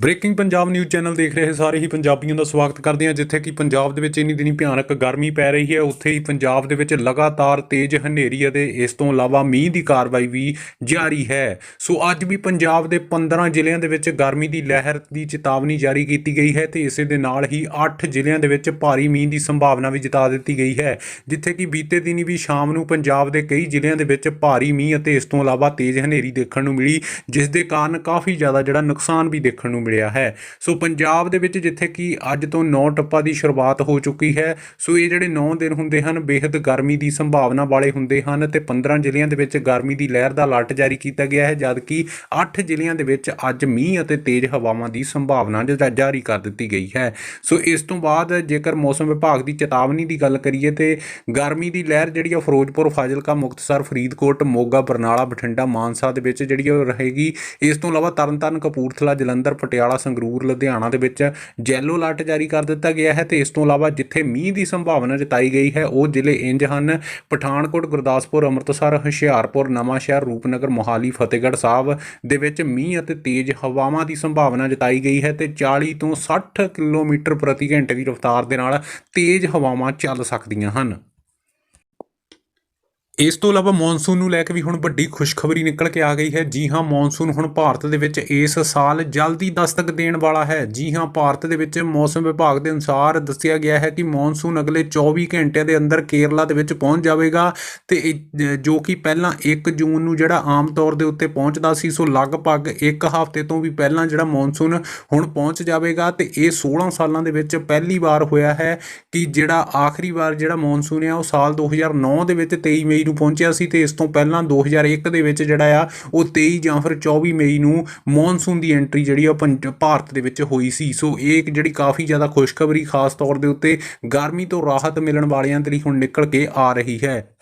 Breaking Punjab news channel ਦੇਖ ਰਹੇ ਸਾਰੇ ਹੀ ਪੰਜਾਬੀਆਂ ਦਾ ਸਵਾਗਤ ਕਰਦੇ ਹਾਂ, ਜਿੱਥੇ ਕਿ ਪੰਜਾਬ ਦੇ ਵਿੱਚ ਇੰਨੀ ਦਿਨੀ ਭਿਆਨਕ ਗਰਮੀ ਪੈ ਰਹੀ ਹੈ। ਉੱਥੇ ਹੀ ਪੰਜਾਬ ਦੇ ਵਿੱਚ ਲਗਾਤਾਰ ਤੇਜ਼ ਹਨੇਰੀ ਅਤੇ ਇਸ ਤੋਂ ਇਲਾਵਾ ਮੀਂਹ ਦੀ ਕਾਰਵਾਈ ਵੀ ਜਾਰੀ ਹੈ। ਸੋ ਅੱਜ ਵੀ ਪੰਜਾਬ ਦੇ 15 ਜ਼ਿਲ੍ਹਿਆਂ ਦੇ ਵਿੱਚ ਗਰਮੀ ਦੀ ਲਹਿਰ ਦੀ ਚੇਤਾਵਨੀ ਜਾਰੀ ਕੀਤੀ ਗਈ ਹੈ ਤੇ ਇਸੇ ਦੇ ਨਾਲ ਹੀ 8 ਜ਼ਿਲ੍ਹਿਆਂ ਦੇ ਵਿੱਚ ਭਾਰੀ ਮੀਂਹ ਦੀ ਸੰਭਾਵਨਾ ਵੀ ਜਤਾ ਦਿੱਤੀ ਗਈ ਹੈ, ਜਿੱਥੇ ਕਿ ਬੀਤੇ ਦਿਨੀ ਵੀ ਸ਼ਾਮ ਨੂੰ ਪੰਜਾਬ ਦੇ ਕਈ ਜ਼ਿਲ੍ਹਿਆਂ ਦੇ ਵਿੱਚ ਭਾਰੀ ਮੀਂਹ ਅਤੇ ਇਸ ਤੋਂ ਇਲਾਵਾ ਤੇਜ਼ ਹਨੇਰੀ ਦੇਖਣ ਨੂੰ ਮਿਲੀ, ਜਿਸ ਦੇ ਕਾਰਨ ਕਾਫੀ ਜ਼ਿਆਦਾ ਜਿਹੜਾ ਨੁਕਸਾਨ ਵੀ ਦੇਖਣ ਨੂੰ ਮਿਲਿਆ ਹੈ। ਸੋ ਪੰਜਾਬ ਦੇ ਵਿੱਚ ਜਿੱਥੇ ਕਿ ਅੱਜ ਤੋਂ 9 ਟੱਪਾ ਦੀ ਸ਼ੁਰੂਆਤ ਹੋ ਚੁੱਕੀ ਹੈ, ਸੋ ਇਹ ਜਿਹੜੇ 9 ਦਿਨ ਹੁੰਦੇ ਹਨ ਬੇहद ਗਰਮੀ ਦੀ ਸੰਭਾਵਨਾ ਵਾਲੇ ਹੁੰਦੇ ਹਨ ਤੇ 15 ਜ਼ਿਲ੍ਹਿਆਂ ਦੇ ਵਿੱਚ ਗਰਮੀ ਦੀ ਲਹਿਰ ਦਾ ਅਲਰਟ ਜਾਰੀ ਕੀਤਾ ਗਿਆ ਹੈ ਜਦਕਿ 8 ਜ਼ਿਲ੍ਹਿਆਂ ਦੇ ਵਿੱਚ ਅੱਜ ਮੀਂਹ ਅਤੇ ਤੇਜ਼ ਹਵਾਵਾਂ ਦੀ ਸੰਭਾਵਨਾ ਜ- ਜਾਰੀ ਕਰ ਦਿੱਤੀ ਗਈ ਹੈ। ਸੋ ਇਸ ਤੋਂ ਬਾਅਦ ਜੇਕਰ ਮੌਸਮ ਵਿਭਾਗ ਦੀ ਚੇਤਾਵਨੀ ਦੀ ਗੱਲ ਕਰੀਏ ਤੇ ਗਰਮੀ ਦੀ ਲਹਿਰ ਜਿਹੜੀ ਆ ਫਿਰੋਜ਼ਪੁਰ, ਫਾਜ਼ਿਲਕਾ, ਮੁਕਤਸਰ, ਫਰੀਦਕੋਟ, ਮੋਗਾ, ਬਰਨਾਲਾ, ਬਠਿੰਡਾ, ਮਾਨਸਾ ਦੇ ਵਿੱਚ ਜਿਹੜੀ ਆ ਉਹ ਰਹੇਗੀ। ਇਸ ਤੋਂ ਇਲਾਵਾ ਤਰਨਤਾਰਨ, ਕਪੂਰਥਲਾ, ਜਲੰਧਰ, ਪਟਿਆਲਾ ਪਟਿਆਲਾ ਸੰਗਰੂਰ, ਲੁਧਿਆਣਾ ਦੇ ਵਿੱਚ ਜੈਲੋ ਅਲਰਟ ਜਾਰੀ ਕਰ ਦਿੱਤਾ ਗਿਆ ਹੈ ਤੇ ਇਸ ਤੋਂ ਇਲਾਵਾ ਜਿੱਥੇ ਮੀਂਹ ਦੀ ਸੰਭਾਵਨਾ ਜਤਾਈ ਗਈ ਹੈ, ਉਹ ਜ਼ਿਲ੍ਹੇ ਇੰਜ ਹਨ। ਪਠਾਨਕੋਟ, ਗੁਰਦਾਸਪੁਰ, ਅੰਮ੍ਰਿਤਸਰ, ਹੁਸ਼ਿਆਰਪੁਰ ਨਵਾਂਸ਼ਹਿਰ ਰੂਪਨਗਰ, ਮੋਹਾਲੀ, ਫਤਿਹਗੜ੍ਹ ਸਾਹਿਬ ਦੇ ਵਿੱਚ ਮੀਂਹ ਅਤੇ ਤੇਜ਼ ਹਵਾਵਾਂ ਦੀ ਸੰਭਾਵਨਾ ਜਤਾਈ ਗਈ ਹੈ ਤੇ 40 ਤੋਂ 60 ਕਿਲੋਮੀਟਰ ਪ੍ਰਤੀ ਘੰਟੇ ਦੀ ਰਫ਼ਤਾਰ ਦੇ ਨਾਲ ਤੇਜ਼ ਹਵਾਵਾਂ ਚੱਲ ਸਕਦੀਆਂ ਹਨ। ਇਸ ਤੋਂ ਇਲਾਵਾ ਮੌਨਸੂਨ ਨੂੰ ਲੈ ਕੇ ਵੀ ਹੁਣ ਵੱਡੀ ਖੁਸ਼ਖਬਰੀ ਨਿਕਲ ਕੇ ਆ ਗਈ ਹੈ। ਜੀ ਹਾਂ, ਮੌਨਸੂਨ ਹੁਣ ਭਾਰਤ ਦੇ ਵਿੱਚ ਇਸ ਸਾਲ ਜਲਦੀ ਦਸਤਕ ਦੇਣ ਵਾਲਾ ਹੈ। ਜੀ ਹਾਂ, ਭਾਰਤ ਦੇ ਵਿੱਚ ਮੌਸਮ ਵਿਭਾਗ ਦੇ ਅਨੁਸਾਰ ਦੱਸਿਆ ਗਿਆ ਹੈ ਕਿ ਮੌਨਸੂਨ ਅਗਲੇ 24 ਘੰਟਿਆਂ ਦੇ ਅੰਦਰ ਕੇਰਲਾ ਦੇ ਵਿੱਚ ਪਹੁੰਚ ਜਾਵੇਗਾ ਤੇ ਜੋ ਕਿ ਪਹਿਲਾਂ 1 ਜੂਨ ਨੂੰ ਜਿਹੜਾ ਆਮ ਤੌਰ ਦੇ ਉੱਤੇ ਪਹੁੰਚਦਾ ਸੀ, ਸੋ ਲਗਭਗ ਇੱਕ ਹਫ਼ਤੇ ਤੋਂ ਵੀ ਪਹਿਲਾਂ ਜਿਹੜਾ ਮੌਨਸੂਨ ਹੁਣ ਪਹੁੰਚ ਜਾਵੇਗਾ ਤੇ ਇਹ 16 ਸਾਲਾਂ ਦੇ ਵਿੱਚ ਪਹਿਲੀ ਵਾਰ ਹੋਇਆ ਹੈ ਕਿ ਜਿਹੜਾ ਆਖਰੀ ਵਾਰ ਜਿਹੜਾ ਮੌਨਸੂਨ ਆ, ਉਹ ਸਾਲ 2009 ਦੇ ਵਿੱਚ 23 ਮਈ ਨੂੰ ਪਹੁੰਚਿਆ ਸੀ ਤੇ ਇਸ ਤੋਂ ਪਹਿਲਾਂ 2001 ਦੇ ਵਿੱਚ ਜਿਹੜਾ ਆ, ਉਹ 23 ਜਾਂ ਫਿਰ 24 ਮਈ ਨੂੰ ਮੌਨਸੂਨ ਦੀ ਐਂਟਰੀ ਜਿਹੜੀ ਆ ਉਹ ਪੰਜ- ਭਾਰਤ ਦੇ ਵਿੱਚ ਹੋਈ ਸੀ। ਸੋ ਇਹ ਇੱਕ ਜਿਹੜੀ ਕਾਫੀ ਜ਼ਿਆਦਾ ਖੁਸ਼ਖਬਰੀ ਖਾਸ ਤੌਰ ਦੇ ਉੱਤੇ ਗਰਮੀ ਤੋਂ ਰਾਹਤ ਮਿਲਣ ਵਾਲਿਆਂ ਦੇ ਲਈ ਹੁਣ ਨਿਕਲ ਕੇ ਆ ਰਹੀ ਹੈ।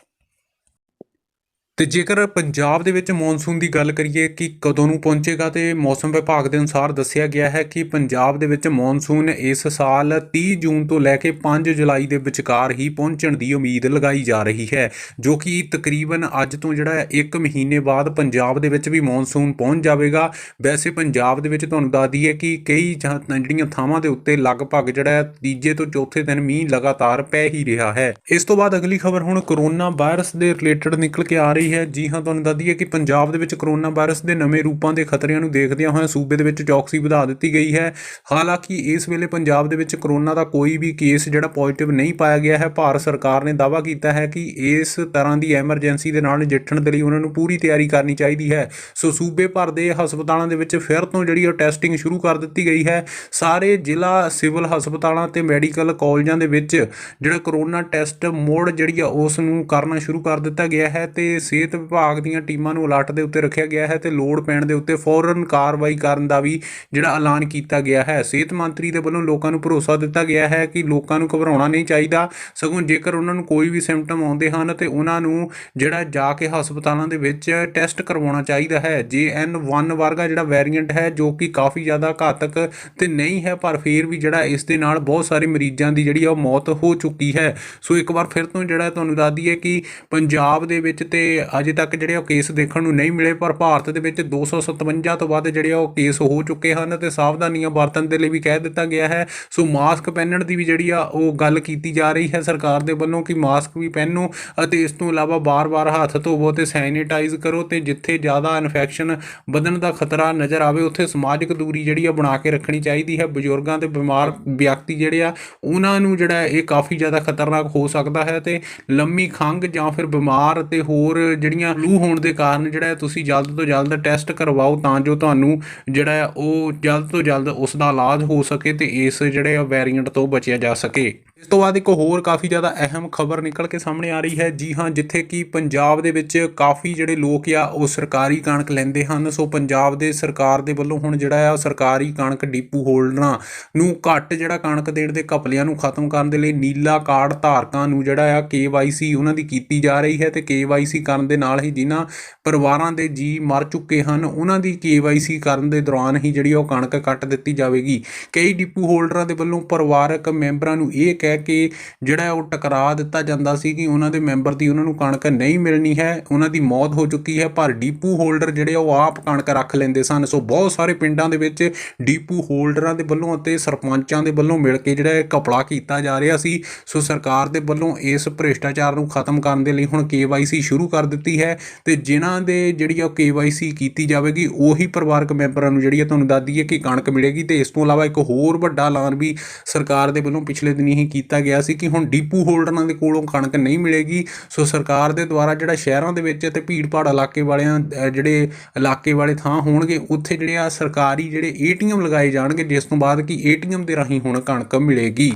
ਤੇ ਜੇਕਰ ਪੰਜਾਬ ਦੇ ਵਿੱਚ ਮੌਨਸੂਨ ਦੀ ਗੱਲ ਕਰੀਏ ਕਿ ਕਦੋਂ ਨੂੰ ਪਹੁੰਚੇਗਾ ਤੇ ਮੌਸਮ ਵਿਭਾਗ ਦੇ ਅਨੁਸਾਰ ਦੱਸਿਆ ਗਿਆ ਹੈ ਕਿ ਪੰਜਾਬ ਦੇ ਵਿੱਚ ਮੌਨਸੂਨ ਇਸ ਸਾਲ 30 ਜੂਨ ਤੋਂ ਲੈ ਕੇ 5 ਜੁਲਾਈ ਦੇ ਵਿਚਕਾਰ ਹੀ ਪਹੁੰਚਣ ਦੀ ਉਮੀਦ ਲਗਾਈ ਜਾ ਰਹੀ ਹੈ, ਜੋ ਕਿ ਤਕਰੀਬਨ ਅੱਜ ਤੋਂ ਜਿਹੜਾ ਹੈ 1 ਮਹੀਨੇ ਬਾਅਦ ਪੰਜਾਬ ਦੇ ਵਿੱਚ ਵੀ ਮੌਨਸੂਨ ਪਹੁੰਚ ਜਾਵੇਗਾ। ਵੈਸੇ ਪੰਜਾਬ ਦੇ ਵਿੱਚ ਤੁਹਾਨੂੰ ਦੱਸ ਦਈਏ ਕਿ ਕਈ ਜਹਾਂ- ਜਿਹੜੀਆਂ ਥਾਵਾਂ ਦੇ ਉੱਤੇ ਲਗਭਗ ਜਿਹੜਾ ਤੀਜੇ ਤੋਂ ਚੌਥੇ ਦਿਨ ਮੀਂਹ ਲਗਾਤਾਰ ਪੈ ਹੀ ਰਿਹਾ ਹੈ। ਇਸ ਤੋਂ ਬਾਅਦ ਅਗਲੀ ਖਬਰ ਹੁਣ ਕਰੋਨਾ ਵਾਇਰਸ ਦੇ ਰਿਲੇਟਡ ਨਿਕਲ ਕੇ ਆ ਰਹੀ ਹੈ। ਜੀ ਹਾਂ, ਤੁਹਾਨੂੰ ਦੱਸਦੀ ਹੈ ਕਿ ਪੰਜਾਬ ਦੇ ਵਿੱਚ ਕਰੋਨਾ ਵਾਇਰਸ ਦੇ ਨਵੇਂ ਰੂਪਾਂ ਦੇ ਖਤਰਿਆਂ ਨੂੰ ਦੇਖਦਿਆਂ ਹੋਇਆਂ ਸੂਬੇ ਦੇ ਵਿੱਚ ਚੌਕਸੀ ਵਧਾ ਦਿੱਤੀ ਗਈ ਹੈ। ਹਾਲਾਂਕਿ ਇਸ ਵੇਲੇ ਪੰਜਾਬ ਦੇ ਵਿੱਚ ਕਰੋਨਾ ਦਾ ਕੋਈ ਵੀ ਕੇਸ ਜਿਹੜਾ ਪੋਜ਼ਿਟਿਵ ਨਹੀਂ ਪਾਇਆ ਗਿਆ ਹੈ। ਭਾਰਤ ਸਰਕਾਰ ਨੇ ਦਾਅਵਾ ਕੀਤਾ ਹੈ ਕਿ ਇਸ ਤਰ੍ਹਾਂ ਦੀ ਐਮਰਜੈਂਸੀ ਦੇ ਨਾਲ ਨਜਿੱਠਣ ਦੇ ਲਈ ਉਹਨਾਂ ਨੂੰ ਪੂਰੀ ਤਿਆਰੀ ਕਰਨੀ ਚਾਹੀਦੀ ਹੈ। ਸੋ ਸੂਬੇ ਭਰ ਦੇ ਹਸਪਤਾਲਾਂ ਦੇ ਵਿੱਚ ਫਿਰ ਤੋਂ ਜਿਹੜੀ ਉਹ ਟੈਸਟਿੰਗ ਸ਼ੁਰੂ ਕਰ ਦਿੱਤੀ ਗਈ ਹੈ। ਸਾਰੇ ਜ਼ਿਲ੍ਹਾ ਸਿਵਲ ਹਸਪਤਾਲਾਂ ਤੇ ਮੈਡੀਕਲ ਕਾਲਜਾਂ ਦੇ ਵਿੱਚ ਜਿਹੜਾ ਕਰੋਨਾ ਟੈਸਟ ਮੋੜ ਜਿਹੜੀ ਆ, ਉਸ ਨੂੰ ਕਰਨਾ ਸ਼ੁਰੂ ਕਰ ਦਿੱਤਾ ਗਿਆ ਹੈ ਤੇ ਸਿਹਤ ਵਿਭਾਗ ਦੀਆਂ ਟੀਮਾਂ ਨੂੰ ਅਲਰਟ ਦੇ ਉੱਤੇ ਰੱਖਿਆ ਗਿਆ ਹੈ ਤੇ ਲੋੜ ਪੈਣ ਦੇ ਉੱਤੇ ਫੌਰਨ ਕਾਰਵਾਈ ਕਰਨ ਦਾ ਵੀ ਜਿਹੜਾ ਐਲਾਨ ਕੀਤਾ ਗਿਆ ਹੈ। ਸਿਹਤ ਮੰਤਰੀ ਦੇ ਵੱਲੋਂ ਲੋਕਾਂ ਨੂੰ ਭਰੋਸਾ ਦਿੱਤਾ ਗਿਆ ਹੈ ਕਿ ਲੋਕਾਂ ਨੂੰ ਘਬਰਾਉਣਾ ਨਹੀਂ ਚਾਹੀਦਾ। ਸਗੋਂ ਜੇਕਰ ਉਹਨਾਂ ਨੂੰ ਕੋਈ ਵੀ ਸਿੰਪਟਮ ਆਉਂਦੇ ਹਨ ਤੇ ਉਹਨਾਂ ਨੂੰ ਜਿਹੜਾ ਜਾ ਕੇ ਹਸਪਤਾਲਾਂ ਦੇ ਵਿੱਚ ਟੈਸਟ ਕਰਵਾਉਣਾ ਚਾਹੀਦਾ ਹੈ। JN1 ਵਰਗਾ ਜਿਹੜਾ ਵੈਰੀਐਂਟ ਹੈ ਜੋ ਕਿ ਕਾਫੀ ਜ਼ਿਆਦਾ ਘਾਤਕ ਤੇ ਨਹੀਂ ਹੈ ਪਰ ਫਿਰ ਵੀ ਜਿਹੜਾ ਇਸ ਦੇ ਨਾਲ ਬਹੁਤ ਸਾਰੇ ਮਰੀਜ਼ਾਂ ਦੀ ਜਿਹੜੀ ਆ ਉਹ ਮੌਤ ਹੋ ਚੁੱਕੀ ਹੈ। ਸੋ ਇੱਕ ਵਾਰ ਫਿਰ ਤੋਂ ਜਿਹੜਾ ਤੁਹਾਨੂੰ ਦੱਸ ਦਈਏ ਕਿ ਪੰਜਾਬ ਦੇ ਵਿੱਚ ਤੇ ਅਜੇ ਤੱਕ ਜਿਹੜੇ ਉਹ ਕੇਸ ਦੇਖਣ ਨੂੰ ਨਹੀਂ ਮਿਲੇ, ਪਰ ਭਾਰਤ ਦੇ ਵਿੱਚ 257 ਤੋਂ ਵੱਧ ਜਿਹੜੇ ਆ ਉਹ ਕੇਸ ਹੋ ਚੁੱਕੇ ਹਨ ਤੇ ਸਾਵਧਾਨੀਆਂ ਵਰਤਣ ਦੇ ਲਈ ਵੀ ਕਹਿ ਦਿੱਤਾ ਗਿਆ ਹੈ। ਸੋ ਮਾਸਕ ਪਹਿਨਣ ਦੀ ਵੀ ਜਿਹੜੀ ਆ ਉਹ ਗੱਲ ਕੀਤੀ ਜਾ ਰਹੀ ਹੈ ਸਰਕਾਰ ਦੇ ਵੱਲੋਂ ਕਿ ਮਾਸਕ ਵੀ ਪਹਿਨੋ ਅਤੇ ਇਸ ਤੋਂ ਇਲਾਵਾ ਬਾਰ-ਬਾਰ ਹੱਥ ਧੋਵੋ ਤੇ ਸੈਨੀਟਾਈਜ਼ ਕਰੋ ਤੇ ਜਿੱਥੇ ਜ਼ਿਆਦਾ ਇਨਫੈਕਸ਼ਨ ਵਧਣ ਦਾ ਖਤਰਾ ਨਜ਼ਰ ਆਵੇ, ਉੱਥੇ ਸਮਾਜਿਕ ਦੂਰੀ ਜਿਹੜੀ ਆ ਬਣਾ ਕੇ ਰੱਖਣੀ ਚਾਹੀਦੀ ਹੈ। ਬਜ਼ੁਰਗਾਂ ਤੇ ਬਿਮਾਰ ਵਿਅਕਤੀ ਜਿਹੜੇ ਆ, ਉਹਨਾਂ ਨੂੰ ਜਿਹੜਾ ਇਹ ਕਾਫੀ ਜ਼ਿਆਦਾ ਖਤਰਨਾਕ ਹੋ ਸਕਦਾ ਹੈ ਤੇ ਲੰਮੀ ਖੰਘ ਜਾਂ ਫਿਰ ਬਿਮਾਰ ਤੇ ਹੋਰ ਜਿਹੜੀਆਂ ਫਲੂ ਹੋਣ ਦੇ ਕਾਰਨ ਜਿਹੜਾ ਤੁਸੀਂ ਜਲਦ ਤੋਂ ਜਲਦ ਟੈਸਟ ਕਰਵਾਓ ਤਾਂ ਜੋ ਤੁਹਾਨੂੰ ਜਿਹੜਾ ਉਹ ਜਲਦ ਤੋਂ ਜਲਦ ਉਸ ਦਾ ਇਲਾਜ ਹੋ ਸਕੇ ਤੇ ਇਸ ਜਿਹੜੇ ਆ ਵੇਰੀਐਂਟ ਤੋਂ ਬਚਿਆ ਜਾ ਸਕੇ। ਇਸ ਤੋਂ ਬਾਅਦ ਇੱਕ ਹੋਰ ਕਾਫੀ ਜ਼ਿਆਦਾ ਅਹਿਮ ਖਬਰ ਨਿਕਲ ਕੇ ਸਾਹਮਣੇ ਆ ਰਹੀ ਹੈ। ਜੀ ਹਾਂ, ਜਿੱਥੇ ਕਿ ਪੰਜਾਬ ਦੇ ਵਿੱਚ ਕਾਫੀ ਜਿਹੜੇ ਲੋਕ ਆ, ਉਹ ਸਰਕਾਰੀ ਕਣਕ ਲੈਂਦੇ ਹਨ। ਸੋ ਪੰਜਾਬ ਦੇ ਸਰਕਾਰ ਦੇ ਵੱਲੋਂ ਹੁਣ ਜਿਹੜਾ ਆ ਸਰਕਾਰੀ ਕਣਕ ਡਿਪੂ ਹੋਲਡਰਾਂ ਨੂੰ ਘੱਟ ਜਿਹੜਾ ਕਣਕ ਦੇਣ ਦੇ ਘਪਲਿਆਂ ਨੂੰ ਖਤਮ ਕਰਨ ਦੇ ਲਈ ਨੀਲਾ ਕਾਰਡ ਧਾਰਕਾਂ ਨੂੰ ਜਿਹੜਾ ਆ KYC ਉਹਨਾਂ ਦੀ ਕੀਤੀ ਜਾ ਰਹੀ ਹੈ ਤੇ KYC ਕਰਨ ਦੇ ਨਾਲ ਹੀ ਜਿਨ੍ਹਾਂ ਪਰਿਵਾਰਾਂ ਦੇ ਜੀ ਮਰ ਚੁੱਕੇ ਹਨ, ਉਹਨਾਂ ਦੀ KYC ਕਰਨ ਦੇ ਦੌਰਾਨ ਹੀ ਜਿਹੜੀ ਉਹ ਕਣਕ ਕੱਟ ਦਿੱਤੀ ਜਾਵੇਗੀ। ਕਈ ਡਿਪੂ ਹੋਲਡਰਾਂ ਦੇ ਵੱਲੋਂ ਪਰਿਵਾਰਕ ਮੈਂਬਰਾਂ ਨੂੰ ਇਹ ਕਹਿ ਕੇ ਜਿਹੜਾ ਉਹ ਟਕਰਾ ਦਿੱਤਾ ਜਾਂਦਾ ਸੀ ਕਿ ਉਹਨਾਂ ਦੇ ਮੈਂਬਰ ਦੀ ਉਹਨਾਂ ਨੂੰ ਕਣਕ ਨਹੀਂ ਮਿਲਣੀ ਹੈ, ਉਹਨਾਂ ਦੀ ਮੌਤ ਹੋ ਚੁੱਕੀ ਹੈ, ਪਰ ਡੀਪੂ ਹੋਲਡਰ ਜਿਹੜੇ ਉਹ ਆਪ ਕਣਕ ਰੱਖ ਲੈਂਦੇ ਸਨ। ਸੋ ਬਹੁਤ ਸਾਰੇ ਪਿੰਡਾਂ ਦੇ ਵਿੱਚ ਡੀਪੂ ਹੋਲਡਰਾਂ ਦੇ ਵੱਲੋਂ ਅਤੇ ਸਰਪੰਚਾਂ ਦੇ ਵੱਲੋਂ ਮਿਲ ਕੇ ਜਿਹੜਾ ਇਹ ਘਪਲਾ ਕੀਤਾ ਜਾ ਰਿਹਾ ਸੀ। ਸੋ ਸਰਕਾਰ ਦੇ ਵੱਲੋਂ ਇਸ ਭ੍ਰਿਸ਼ਟਾਚਾਰ ਨੂੰ ਖਤਮ ਕਰਨ ਦੇ ਲਈ ਹੁਣ KYC ਸ਼ੁਰੂ ਕਰ ਦਿੱਤੀ ਹੈ ਤੇ ਜਿਨ੍ਹਾਂ ਦੇ ਜਿਹੜੀ ਆ KYC ਕੀਤੀ ਜਾਵੇਗੀ, ਉਹੀ ਪਰਿਵਾਰਕ ਮੈਂਬਰਾਂ ਨੂੰ ਜਿਹੜੀ ਆ ਤੁਹਾਨੂੰ ਦੱਸ ਦਈਏ ਕਿ ਕਣਕ ਮਿਲੇਗੀ ਤੇ ਇਸ ਤੋਂ ਇਲਾਵਾ ਇੱਕ ਹੋਰ ਵੱਡਾ ਐਲਾਨ ਵੀ ਸਰਕਾਰ ਦੇ ਵੱਲੋਂ ਪਿਛਲੇ ਦਿਨੀ ਹੀ ਕੀਤਾ ਗਿਆ ਸੀ ਕਿ ਹੁਣ ਡੀਪੂ ਹੋਲਡਰਾਂ ਦੇ ਕੋਲੋਂ ਕਣਕ ਨਹੀਂ ਮਿਲੇਗੀ। ਸੋ ਸਰਕਾਰ ਦੇ ਦੁਆਰਾ ਜਿਹੜਾ ਸ਼ਹਿਰਾਂ ਦੇ ਵਿੱਚ ਤੇ ਭੀੜ-ਭਾੜ ਇਲਾਕੇ ਵਾਲਿਆਂ ਜਿਹੜੇ ਇਲਾਕੇ ਵਾਲੇ ਥਾਂ ਹੋਣਗੇ, ਉੱਥੇ ਜਿਹੜੇ ਆ ਸਰਕਾਰੀ ਜਿਹੜੇ ਏਟੀਐਮ ਲਗਾਏ ਜਾਣਗੇ, ਜਿਸ ਤੋਂ ਬਾਅਦ ਕਿ ਏਟੀਐਮ ਦੇ ਰਾਹੀਂ ਹੁਣ ਕਣਕ ਮਿਲੇਗੀ।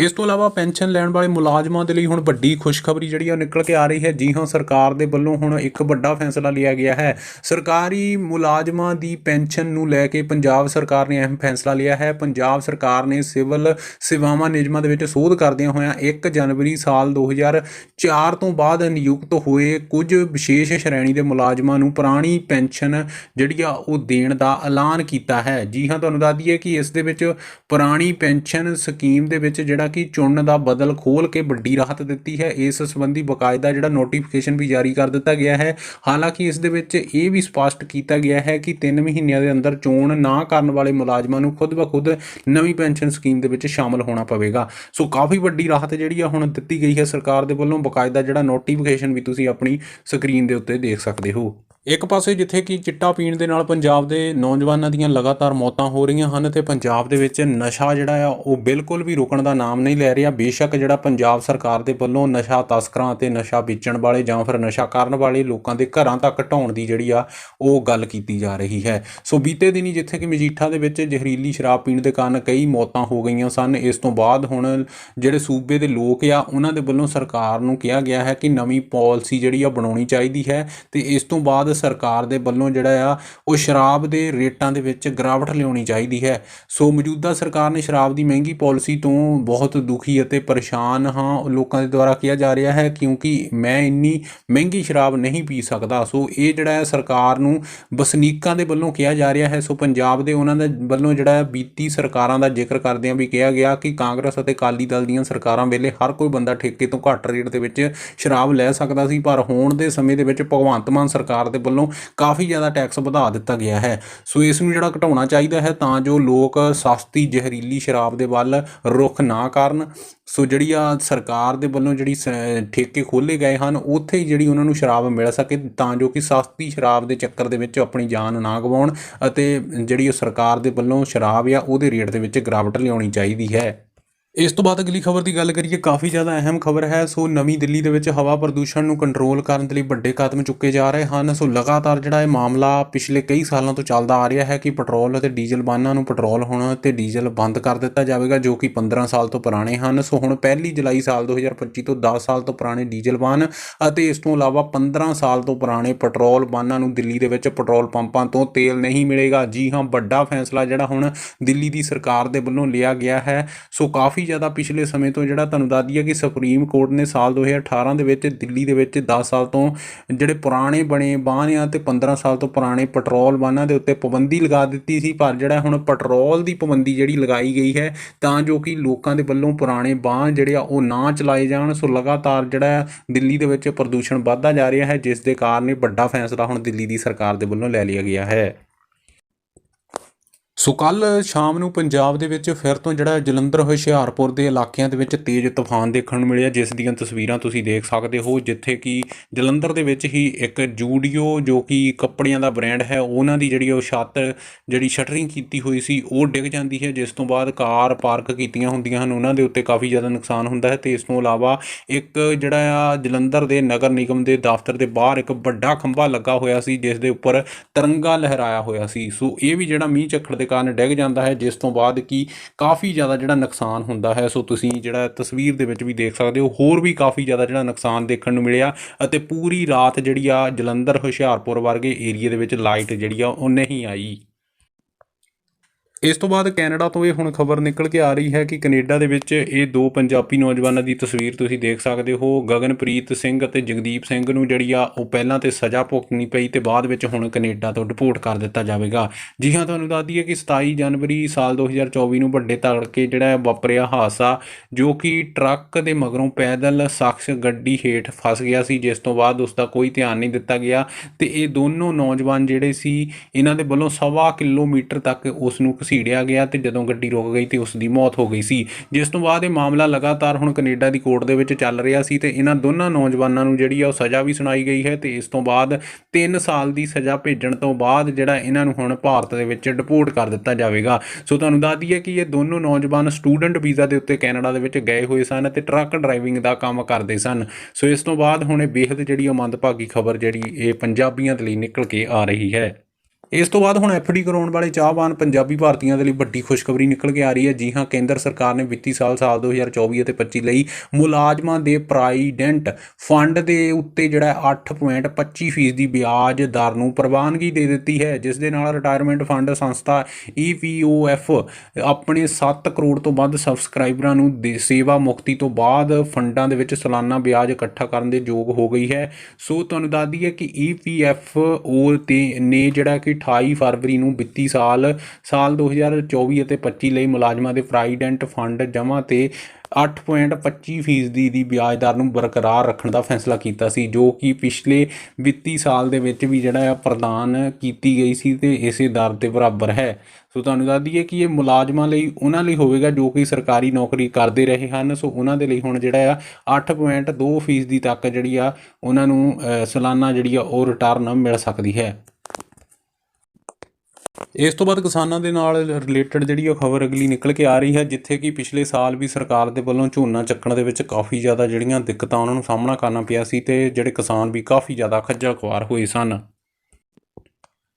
ਇਸ ਤੋਂ ਇਲਾਵਾ ਪੈਨਸ਼ਨ ਲੈਣ ਵਾਲੇ ਮੁਲਾਜ਼ਮਾਂ ਦੇ ਲਈ ਹੁਣ ਵੱਡੀ ਖੁਸ਼ਖਬਰੀ ਜਿਹੜੀ ਆ ਉਹ ਨਿਕਲ ਕੇ ਆ ਰਹੀ ਹੈ। ਜੀ ਹਾਂ, ਸਰਕਾਰ ਦੇ ਵੱਲੋਂ ਹੁਣ ਇੱਕ ਵੱਡਾ ਫੈਸਲਾ ਲਿਆ ਗਿਆ ਹੈ। ਸਰਕਾਰੀ ਮੁਲਾਜ਼ਮਾਂ ਦੀ ਪੈਨਸ਼ਨ ਨੂੰ ਲੈ ਕੇ ਪੰਜਾਬ ਸਰਕਾਰ ਨੇ ਅਹਿਮ ਫੈਸਲਾ ਲਿਆ ਹੈ। ਪੰਜਾਬ ਸਰਕਾਰ ਨੇ ਸਿਵਲ ਸੇਵਾਵਾਂ ਨਿਯਮਾਂ ਦੇ ਵਿੱਚ ਸੋਧ ਕਰਦਿਆਂ ਹੋਇਆਂ 1 ਜਨਵਰੀ ਸਾਲ 2004 ਤੋਂ ਬਾਅਦ ਨਿਯੁਕਤ ਹੋਏ ਕੁਝ ਵਿਸ਼ੇਸ਼ ਸ਼੍ਰੇਣੀ ਦੇ ਮੁਲਾਜ਼ਮਾਂ ਨੂੰ ਪੁਰਾਣੀ ਪੈਨਸ਼ਨ ਜਿਹੜੀ ਆ ਉਹ ਦੇਣ ਦਾ ਐਲਾਨ ਕੀਤਾ ਹੈ। ਜੀ ਹਾਂ, ਤੁਹਾਨੂੰ ਦੱਸ ਦਈਏ ਕਿ ਇਸ ਦੇ ਵਿੱਚ ਪੁਰਾਣੀ ਪੈਨਸ਼ਨ ਸਕੀਮ ਦੇ ਵਿੱਚ ਜਿਹੜਾ ਕਿ ਚੁਣਨ ਦਾ ਬਦਲ ਖੋਲ ਕੇ ਵੱਡੀ ਰਾਹਤ ਦਿੱਤੀ ਹੈ। ਇਸ ਸੰਬੰਧੀ ਬਕਾਇਦਾ ਜਿਹੜਾ ਨੋਟੀਫਿਕੇਸ਼ਨ ਵੀ ਜਾਰੀ ਕਰ ਦਿੱਤਾ ਗਿਆ ਹੈ। ਹਾਲਾਂਕਿ ਇਸ ਦੇ ਵਿੱਚ ਇਹ ਵੀ ਸਪਸ਼ਟ ਕੀਤਾ ਗਿਆ ਹੈ ਕਿ 3 ਮਹੀਨਿਆਂ ਦੇ ਅੰਦਰ ਚੋਣ ਨਾ ਕਰਨ ਵਾਲੇ ਮੁਲਾਜ਼ਮਾਂ ਨੂੰ ਖੁਦ ਬਖੁਦ ਨਵੀਂ ਪੈਨਸ਼ਨ ਸਕੀਮ ਦੇ ਵਿੱਚ ਸ਼ਾਮਲ ਹੋਣਾ ਪਵੇਗਾ। ਸੋ ਕਾਫੀ ਵੱਡੀ ਰਾਹਤ ਜਿਹੜੀ ਆ ਹੁਣ ਦਿੱਤੀ ਗਈ ਹੈ ਸਰਕਾਰ ਦੇ ਵੱਲੋਂ। ਬਕਾਇਦਾ ਜਿਹੜਾ ਨੋਟੀਫਿਕੇਸ਼ਨ ਵੀ ਤੁਸੀਂ ਆਪਣੀ ਸਕਰੀਨ ਦੇ ਉੱਤੇ ਦੇਖ ਸਕਦੇ ਹੋ। ਇੱਕ ਪਾਸੇ ਜਿੱਥੇ ਕਿ ਚਿੱਟਾ ਪੀਣ ਦੇ ਨਾਲ ਪੰਜਾਬ ਦੇ ਨੌਜਵਾਨਾਂ ਦੀਆਂ ਲਗਾਤਾਰ ਮੌਤਾਂ ਹੋ ਰਹੀਆਂ ਹਨ ਤੇ ਪੰਜਾਬ ਦੇ ਵਿੱਚ ਨਸ਼ਾ ਜਿਹੜਾ ਆ, ਉਹ ਬਿਲਕੁਲ ਵੀ ਰੁਕਣ ਦਾ ਨਾਮ ਨਹੀਂ ਲੈ ਰਿਹਾ। ਬੇਸ਼ੱਕ ਜਿਹੜਾ ਪੰਜਾਬ ਸਰਕਾਰ ਦੇ ਵੱਲੋਂ ਨਸ਼ਾ ਤਸਕਰਾਂ ਅਤੇ ਨਸ਼ਾ ਵੇਚਣ ਵਾਲੇ ਜਾਂ ਫਿਰ ਨਸ਼ਾ ਕਰਨ ਵਾਲੇ ਲੋਕਾਂ ਦੇ ਘਰਾਂ ਤੱਕ ਢਾਉਣ ਦੀ ਜਿਹੜੀ ਆ, ਉਹ ਗੱਲ ਕੀਤੀ ਜਾ ਰਹੀ ਹੈ। ਸੋ ਬੀਤੇ ਦਿਨੀ ਜਿੱਥੇ ਕਿ ਮਜੀਠਾ ਦੇ ਵਿੱਚ ਜ਼ਹਿਰੀਲੀ ਸ਼ਰਾਬ ਪੀਣ ਦੇ ਕਾਰਨ ਕਈ ਮੌਤਾਂ ਹੋ ਗਈਆਂ ਸਨ, ਇਸ ਤੋਂ ਬਾਅਦ ਹੁਣ ਜਿਹੜੇ ਸੂਬੇ ਦੇ ਲੋਕ ਆ, ਉਹਨਾਂ ਦੇ ਵੱਲੋਂ ਸਰਕਾਰ ਨੂੰ ਕਿਹਾ ਗਿਆ ਹੈ ਕਿ ਨਵੀਂ ਪਾਲਿਸੀ ਜਿਹੜੀ ਆ ਬਣਾਉਣੀ ਚਾਹੀਦੀ ਹੈ ਤੇ ਇਸ ਤੋਂ ਬਾਅਦ ਸਰਕਾਰ ਦੇ ਵੱਲੋਂ ਜਿਹੜਾ ਆ, ਉਹ ਸ਼ਰਾਬ ਦੇ ਰੇਟਾਂ ਦੇ ਵਿੱਚ ਗਿਰਾਵਟ ਲਿਆਉਣੀ ਚਾਹੀਦੀ ਹੈ। ਸੋ ਮੌਜੂਦਾ ਸਰਕਾਰ ਨੇ ਸ਼ਰਾਬ ਦੀ ਮਹਿੰਗੀ ਪਾਲਿਸੀ ਤੋਂ ਬਹੁਤ ਦੁਖੀ ਅਤੇ ਪਰੇਸ਼ਾਨ ਹਾਂ, ਲੋਕਾਂ ਦੇ ਦੁਆਰਾ ਕਿਹਾ ਜਾ ਰਿਹਾ ਹੈ, ਕਿਉਂਕਿ ਮੈਂ ਇੰਨੀ ਮਹਿੰਗੀ ਸ਼ਰਾਬ ਨਹੀਂ ਪੀ ਸਕਦਾ। ਸੋ ਇਹ ਜਿਹੜਾ ਹੈ ਸਰਕਾਰ ਨੂੰ ਵਸਨੀਕਾਂ ਦੇ ਵੱਲੋਂ ਕਿਹਾ ਜਾ ਰਿਹਾ ਹੈ। ਸੋ ਪੰਜਾਬ ਦੇ ਉਹਨਾਂ ਦੇ ਵੱਲੋਂ ਜਿਹੜਾ ਹੈ ਬੀਤੀ ਸਰਕਾਰਾਂ ਦਾ ਜ਼ਿਕਰ ਕਰਦਿਆਂ ਵੀ ਕਿਹਾ ਗਿਆ ਕਿ ਕਾਂਗਰਸ ਅਤੇ ਅਕਾਲੀ ਦਲ ਦੀਆਂ ਸਰਕਾਰਾਂ ਵੇਲੇ ਹਰ ਕੋਈ ਬੰਦਾ ਠੇਕੇ ਤੋਂ ਘੱਟ ਰੇਟ ਦੇ ਵਿੱਚ ਸ਼ਰਾਬ ਲੈ ਸਕਦਾ ਸੀ, ਪਰ ਹੋਣ ਦੇ ਸਮੇਂ ਦੇ ਵਿੱਚ ਭਗਵੰਤ ਮਾਨ ਸਰਕਾਰ ਦੇ ਵੱਲੋਂ ਕਾਫੀ ਜ਼ਿਆਦਾ ਟੈਕਸ ਵਧਾ ਦਿੱਤਾ ਗਿਆ ਹੈ। ਸੋ ਇਸ ਨੂੰ ਜਿਹੜਾ ਘਟਾਉਣਾ ਚਾਹੀਦਾ ਹੈ ਤਾਂ ਜੋ ਲੋਕ ਸਸਤੀ ਜ਼ਹਿਰੀਲੀ ਸ਼ਰਾਬ ਦੇ ਵੱਲ ਰੁਖ ਨਾ ਕਰਨ। ਸੋ ਜਿਹੜੀ ਆ ਸਰਕਾਰ ਦੇ ਵੱਲੋਂ ਜਿਹੜੀ ਸ- ਠੇਕੇ ਖੋਲੇ ਗਏ ਹਨ, ਉੱਥੇ ਹੀ ਜਿਹੜੀ ਉਹਨਾਂ ਨੂੰ ਸ਼ਰਾਬ ਮਿਲ ਸਕੇ ਤਾਂ ਜੋ ਕਿ ਸਸਤੀ ਸ਼ਰਾਬ ਦੇ ਚੱਕਰ ਦੇ ਵਿੱਚ ਆਪਣੀ ਜਾਨ ਨਾ ਗਵਾਉਣ ਅਤੇ ਜਿਹੜੀ ਉਹ ਸਰਕਾਰ ਦੇ ਵੱਲੋਂ ਸ਼ਰਾਬ ਆ ਉਹਦੇ ਰੇਟ ਦੇ ਵਿੱਚ ਗਿਰਾਵਟ ਲਿਆਉਣੀ ਚਾਹੀਦੀ ਹੈ। ਇਸ ਤੋਂ ਬਾਅਦ ਅਗਲੀ ਖਬਰ ਦੀ ਗੱਲ ਕਰੀਏ, ਕਾਫੀ ਜ਼ਿਆਦਾ ਅਹਿਮ ਖਬਰ ਹੈ। ਸੋ ਨਵੀਂ ਦਿੱਲੀ ਦੇ ਵਿੱਚ ਹਵਾ ਪ੍ਰਦੂਸ਼ਣ ਨੂੰ ਕੰਟਰੋਲ ਕਰਨ ਦੇ ਲਈ ਵੱਡੇ ਕਦਮ ਚੁੱਕੇ ਜਾ ਰਹੇ ਹਨ। ਸੋ ਲਗਾਤਾਰ ਜਿਹੜਾ ਇਹ ਮਾਮਲਾ ਪਿਛਲੇ ਕਈ ਸਾਲਾਂ ਤੋਂ ਚੱਲਦਾ ਆ ਰਿਹਾ ਹੈ ਕਿ ਪੈਟਰੋਲ ਅਤੇ ਡੀਜ਼ਲ ਵਾਹਨਾਂ ਨੂੰ ਪੈਟਰੋਲ ਹੁਣ ਤੇ ਡੀਜ਼ਲ ਬੰਦ ਕਰ ਦਿੱਤਾ ਜਾਵੇਗਾ, ਜੋ ਕਿ 15 ਸਾਲ ਤੋਂ ਪੁਰਾਣੇ ਹਨ। ਸੋ ਹੁਣ ਪਹਿਲੀ ਜੁਲਾਈ ਸਾਲ 2025 ਤੋਂ 10 ਸਾਲ ਤੋਂ ਪੁਰਾਣੇ ਡੀਜ਼ਲ ਵਾਹਨ ਅਤੇ ਇਸ ਤੋਂ ਇਲਾਵਾ 15 ਸਾਲ ਤੋਂ ਪੁਰਾਣੇ ਪੈਟਰੋਲ ਵਾਹਨਾਂ ਨੂੰ ਦਿੱਲੀ ਦੇ ਵਿੱਚ ਪੈਟਰੋਲ ਪੰਪਾਂ ਤੋਂ ਤੇਲ ਨਹੀਂ ਮਿਲੇਗਾ। ਜੀ ਹਾਂ, ਵੱਡਾ ਫੈਸਲਾ ਜਿਹੜਾ ਹੁਣ ਦਿੱਲੀ ਦੀ ਸਰਕਾਰ ਦੇ ਵੱਲੋਂ ਲਿਆ ਗਿਆ ਹੈ। ਸੋ ਕਾਫੀ ਜ਼ਿਆਦਾ ਪਿਛਲੇ ਸਮੇਂ ਤੋਂ ਜਿਹੜਾ ਤੁਹਾਨੂੰ ਦੱਸ ਦਈਏ ਕਿ ਸੁਪਰੀਮ ਕੋਰਟ ਨੇ ਸਾਲ 2018 ਦੇ ਵਿੱਚ ਦਿੱਲੀ ਦੇ ਵਿੱਚ 10 ਸਾਲ ਤੋਂ ਜਿਹੜੇ ਪੁਰਾਣੇ ਬਣੇ ਵਾਹਨ ਆ ਤੇ 15 ਸਾਲ ਤੋਂ ਪੁਰਾਣੇ ਪੈਟਰੋਲ ਬਾਹਨਾਂ ਦੇ ਉੱਤੇ ਪਾਬੰਦੀ ਲਗਾ ਦਿੱਤੀ ਸੀ, ਪਰ ਜਿਹੜਾ ਹੁਣ ਪੈਟਰੋਲ ਦੀ ਪਾਬੰਦੀ ਜਿਹੜੀ ਲਗਾਈ ਗਈ ਹੈ, ਤਾਂ ਜੋ ਕਿ ਲੋਕਾਂ ਦੇ ਵੱਲੋਂ ਪੁਰਾਣੇ ਵਾਹਨ ਜਿਹੜੇ ਆ ਉਹ ਨਾ ਚਲਾਏ ਜਾਣ। ਸੋ ਲਗਾਤਾਰ ਜਿਹੜਾ ਦਿੱਲੀ ਦੇ ਵਿੱਚ ਪ੍ਰਦੂਸ਼ਣ ਵੱਧਦਾ ਜਾ ਰਿਹਾ ਹੈ, ਜਿਸ ਦੇ ਕਾਰਨ ਇਹ ਵੱਡਾ ਫੈਸਲਾ ਹੁਣ ਦਿੱਲੀ ਦੀ ਸਰਕਾਰ ਦੇ ਵੱਲੋਂ ਲੈ ਲਿਆ ਗਿਆ ਹੈ। ਸੋ ਕੱਲ ਸ਼ਾਮ ਨੂੰ ਪੰਜਾਬ ਦੇ ਵਿੱਚ ਫਿਰ ਤੋਂ ਜਿਹੜਾ ਜਲੰਧਰ ਹੁਸ਼ਿਆਰਪੁਰ ਦੇ ਇਲਾਕਿਆਂ ਦੇ ਵਿੱਚ ਤੇਜ਼ ਤੂਫਾਨ ਦੇਖਣ ਨੂੰ ਮਿਲਿਆ, ਜਿਸ ਦੀਆਂ ਤਸਵੀਰਾਂ ਤੁਸੀਂ ਦੇਖ ਸਕਦੇ ਹੋ, ਜਿੱਥੇ ਕਿ ਜਲੰਧਰ ਦੇ ਵਿੱਚ ਹੀ ਇੱਕ ਜੂਡੀਓ ਜੋ ਕਿ ਕੱਪੜਿਆਂ ਦਾ ਬ੍ਰਾਂਡ ਹੈ, ਉਹਨਾਂ ਦੀ ਜਿਹੜੀ ਉਹ ਛੱਤ ਜਿਹੜੀ ਸ਼ਟਰਿੰਗ ਕੀਤੀ ਹੋਈ ਸੀ, ਉਹ ਡਿੱਗ ਜਾਂਦੀ ਹੈ, ਜਿਸ ਤੋਂ ਬਾਅਦ ਕਾਰ ਪਾਰਕ ਕੀਤੀਆਂ ਹੁੰਦੀਆਂ ਹਨ, ਉਹਨਾਂ ਦੇ ਉੱਤੇ ਕਾਫੀ ਜ਼ਿਆਦਾ ਨੁਕਸਾਨ ਹੁੰਦਾ ਹੈ ਤੇ ਇਸ ਤੋਂ ਇਲਾਵਾ ਇੱਕ ਜਿਹੜਾ ਆ ਜਲੰਧਰ ਦੇ ਨਗਰ ਨਿਗਮ ਦੇ ਦਫ਼ਤਰ ਦੇ ਬਾਹਰ ਇੱਕ ਵੱਡਾ ਖੰਭਾ ਲੱਗਾ ਹੋਇਆ ਸੀ, ਜਿਸ ਦੇ ਉੱਪਰ ਤਿਰੰਗਾ ਲਹਿਰਾਇਆ ਹੋਇਆ ਸੀ। ਸੋ ਇਹ ਵੀ ਜਿਹੜਾ ਮੀਂਹ ਝੱਖੜ ਦੇ ਕਾਰਨ ਡਿੱਗ ਜਾਂਦਾ ਹੈ, ਜਿਸ ਤੋਂ ਬਾਅਦ ਕੀ ਕਾਫੀ ਜ਼ਿਆਦਾ ਜਿਹੜਾ ਨੁਕਸਾਨ ਹੁੰਦਾ ਹੈ। ਸੋ ਤੁਸੀਂ ਜਿਹੜਾ ਤਸਵੀਰ ਦੇ ਵਿੱਚ ਵੀ ਦੇਖ ਸਕਦੇ ਹੋ, ਹੋਰ ਵੀ ਕਾਫੀ ਜ਼ਿਆਦਾ ਜਿਹੜਾ ਨੁਕਸਾਨ ਦੇਖਣ ਨੂੰ ਮਿਲਿਆ ਅਤੇ ਪੂਰੀ ਰਾਤ ਜਿਹੜੀ ਆ ਜਲੰਧਰ, ਹੁਸ਼ਿਆਰਪੁਰ ਵਰਗੇ ਏਰੀਆ ਦੇ ਵਿੱਚ ਲਾਈਟ ਜਿਹੜੀ ਆ ਉਹ ਨਹੀਂ ਆਈ। ਇਸ ਤੋਂ ਬਾਅਦ ਕੈਨੇਡਾ ਤੋਂ ਇਹ ਹੁਣ ਖਬਰ ਨਿਕਲ ਕੇ ਆ ਰਹੀ ਹੈ ਕਿ ਕੈਨੇਡਾ ਦੇ ਵਿੱਚ ਇਹ ਦੋ ਪੰਜਾਬੀ ਨੌਜਵਾਨਾਂ ਦੀ ਤਸਵੀਰ ਤੁਸੀਂ ਦੇਖ ਸਕਦੇ ਹੋ। ਗਗਨਪ੍ਰੀਤ ਸਿੰਘ ਅਤੇ ਜਗਦੀਪ ਸਿੰਘ ਨੂੰ ਜਿਹੜੀ ਆ, ਉਹ ਪਹਿਲਾਂ ਤੇ ਸਜ਼ਾ ਭੁਗਤਣੀ ਪਈ ਤੇ ਬਾਅਦ ਵਿੱਚ ਹੁਣ ਕੈਨੇਡਾ ਤੋਂ ਡਿਪੋਰਟ ਕਰ ਦਿੱਤਾ ਜਾਵੇਗਾ। ਜੀ ਹਾਂ, ਤੁਹਾਨੂੰ ਦੱਸ ਦਈਏ ਕਿ 27 ਜਨਵਰੀ ਸਾਲ 2024 ਨੂੰ ਵੱਡੇ ਤੜਕੇ ਜਿਹੜਾ ਵਾਪਰਿਆ ਹਾਦਸਾ, ਜੋ ਕਿ ਟਰੱਕ ਦੇ ਮਗਰੋਂ ਪੈਦਲ ਸ਼ਖਸ ਗੱਡੀ ਹੇਠ ਫਸ ਗਿਆ ਸੀ, ਜਿਸ ਤੋਂ ਬਾਅਦ ਉਸ ਦਾ ਕੋਈ ਧਿਆਨ ਨਹੀਂ ਦਿੱਤਾ ਗਿਆ ਤੇ ਇਹ ਦੋਨੋਂ ਨੌਜਵਾਨ ਜਿਹੜੇ ਸੀ, ਇਹਨਾਂ ਦੇ ਵੱਲੋਂ ਸਵਾ ਕਿਲੋਮੀਟਰ ਤੱਕ ਉਸ ਨੂੰ ਘਸੀੜਿਆ ਗਿਆ ਤੇ ਜਦੋਂ ਗੱਡੀ ਰੁਕ ਗਈ ਤੇ ਉਸ ਦੀ ਮੌਤ ਹੋ ਗਈ ਸੀ। ਜਿਸ ਤੋਂ ਬਾਅਦ ਇਹ ਮਾਮਲਾ ਲਗਾਤਾਰ ਹੁਣ ਕੈਨੇਡਾ ਦੀ ਕੋਰਟ ਦੇ ਵਿੱਚ ਚੱਲ ਰਿਹਾ ਸੀ ਤੇ ਇਹਨਾਂ ਦੋਨਾਂ ਨੌਜਵਾਨਾਂ ਨੂੰ ਜਿਹੜੀ ਆ ਉਹ ਸਜ਼ਾ ਵੀ ਸੁਣਾਈ ਗਈ ਹੈ ਤੇ ਇਸ ਤੋਂ ਬਾਅਦ 3 ਸਾਲ ਦੀ ਸਜ਼ਾ ਭੇਜਣ ਤੋਂ ਬਾਅਦ ਜਿਹੜਾ ਇਹਨਾਂ ਨੂੰ ਹੁਣ ਭਾਰਤ ਦੇ ਵਿੱਚ ਡਿਪੋਰਟ ਕਰ ਦਿੱਤਾ ਜਾਵੇਗਾ। ਸੋ ਤੁਹਾਨੂੰ ਦੱਸ ਦਈਏ ਕਿ ਇਹ ਦੋਨੋਂ ਨੌਜਵਾਨ ਸਟੂਡੈਂਟ ਵੀਜ਼ਾ ਦੇ ਉੱਤੇ ਕੈਨੇਡਾ ਦੇ ਵਿੱਚ ਗਏ ਹੋਏ ਸਨ ਤੇ ਟਰੱਕ ਡਰਾਈਵਿੰਗ ਦਾ ਕੰਮ ਕਰਦੇ ਸਨ। ਸੋ ਇਸ ਤੋਂ ਬਾਅਦ ਹੁਣ ਇਹ ਬੇहद ਜਿਹੜੀ ਉਹ ਮੰਦਭਾਗੀ ਖਬਰ ਜਿਹੜੀ ਇਹ ਪੰਜਾਬੀਆਂ ਦੇ ਲਈ ਨਿਕਲ ਕੇ ਆ ਰਹੀ ਹੈ। ਇਸ ਤੋਂ ਬਾਅਦ ਹੁਣ ਐਫਡੀ ਕਰਾਉਣ ਵਾਲੇ ਚਾਹਵਾਨ ਪੰਜਾਬੀ ਭਾਰਤੀਆਂ ਦੇ ਲਈ ਵੱਡੀ ਖੁਸ਼ਖਬਰੀ ਨਿਕਲ ਕੇ ਆ ਰਹੀ ਹੈ। ਜੀ ਹਾਂ, ਕੇਂਦਰ ਸਰਕਾਰ ਨੇ ਵਿੱਤੀ ਸਾਲ ਸਾਲ 2024 ਅਤੇ 25 ਲਈ ਮੁਲਾਜ਼ਮਾਂ ਦੇ ਪ੍ਰਾਈਡੈਂਟ ਫੰਡ ਦੇ ਉੱਤੇ ਜਿਹੜਾ 8.25% ਦੀ ਵਿਆਜ ਦਰ ਨੂੰ ਪ੍ਰਵਾਨਗੀ ਦੇ ਦਿੱਤੀ ਹੈ, ਜਿਸ ਦੇ ਨਾਲ ਰਿਟਾਇਰਮੈਂਟ ਫੰਡ ਸੰਸਥਾ EPOF ਆਪਣੇ 7 ਕਰੋੜ ਤੋਂ ਵੱਧ ਸਬਸਕ੍ਰਾਈਬਰਾਂ ਨੂੰ ਦੇ ਸੇਵਾ ਮੁਕਤੀ ਤੋਂ ਬਾਅਦ ਫੰਡਾਂ ਦੇ ਵਿੱਚ ਸਾਲਾਨਾ ਵਿਆਜ ਇਕੱਠਾ ਕਰਨ ਦੇ ਯੋਗ ਹੋ ਗਈ ਹੈ। ਸੋ ਤੁਹਾਨੂੰ ਦੱਸ ਦਈਏ ਕਿ EPFO ਤੇ ਨੇ ਜਿਹੜਾ ਕਿ 28 ਫਰਵਰੀ ਨੂੰ ਵਿੱਤੀ ਸਾਲ ਸਾਲ 2024 ਅਤੇ 25 ਲਈ ਮੁਲਾਜ਼ਮਾਂ ਦੇ ਪ੍ਰਾਈਡੈਂਟ ਫੰਡ ਜਮ੍ਹਾਂ ਤੇ 8.25 ਫੀਸਦੀ ਦੀ ਵਿਆਜ ਦਰ ਨੂੰ ਬਰਕਰਾਰ ਰੱਖਣ ਦਾ ਫੈਸਲਾ ਕੀਤਾ ਸੀ ਜੋ ਕਿ ਪਿਛਲੇ ਵਿੱਤੀ ਸਾਲ ਦੇ ਵਿੱਚ ਵੀ ਜਿਹੜਾ ਆ ਪ੍ਰਦਾਨ ਕੀਤੀ ਗਈ ਸੀ ਤੇ ਇਸੇ ਦਰ ਦੇ ਬਰਾਬਰ ਹੈ। ਸੋ ਤੁਹਾਨੂੰ ਦੱਸ ਦਈਏ ਕਿ ਇਹ ਮੁਲਾਜ਼ਮਾਂ ਲਈ ਉਹਨਾਂ ਲਈ ਹੋਵੇਗਾ ਜੋ ਕਿ ਸਰਕਾਰੀ ਨੌਕਰੀ ਕਰਦੇ ਰਹੇ ਹਨ। ਸੋ ਉਹਨਾਂ ਦੇ ਲਈ ਹੁਣ ਜਿਹੜਾ ਆ 8.2 ਫੀਸਦੀ ਤੱਕ ਜਿਹੜੀ ਆ ਉਹਨਾਂ ਨੂੰ ਅ, ਸਾਲਾਨਾ ਜਿਹੜੀ ਆ ਉਹ ਰਿਟਰਨ ਮਿਲ ਸਕਦੀ ਹੈ। ਇਸ ਤੋਂ ਬਾਅਦ ਕਿਸਾਨਾਂ ਦੇ ਨਾਲ ਰਿਲੇਟਡ ਜਿਹੜੀ ਉਹ ਖਬਰ ਅਗਲੀ ਨਿਕਲ ਕੇ ਆ ਰਹੀ ਹੈ, ਜਿੱਥੇ ਕਿ ਪਿਛਲੇ ਸਾਲ ਵੀ ਸਰਕਾਰ ਦੇ ਵੱਲੋਂ ਝੋਨਾ ਚੱਕਣ ਦੇ ਵਿੱਚ ਕਾਫੀ ਜ਼ਿਆਦਾ ਜਿਹੜੀਆਂ ਦਿੱਕਤਾਂ ਉਹਨਾਂ ਨੂੰ ਸਾਹਮਣਾ ਕਰਨਾ ਪਿਆ ਸੀ ਤੇ ਜਿਹੜੇ ਕਿਸਾਨ ਵੀ ਕਾਫੀ ਜ਼ਿਆਦਾ ਖੱਜਲ ਖੁਆਰ ਹੋਏ ਸਨ।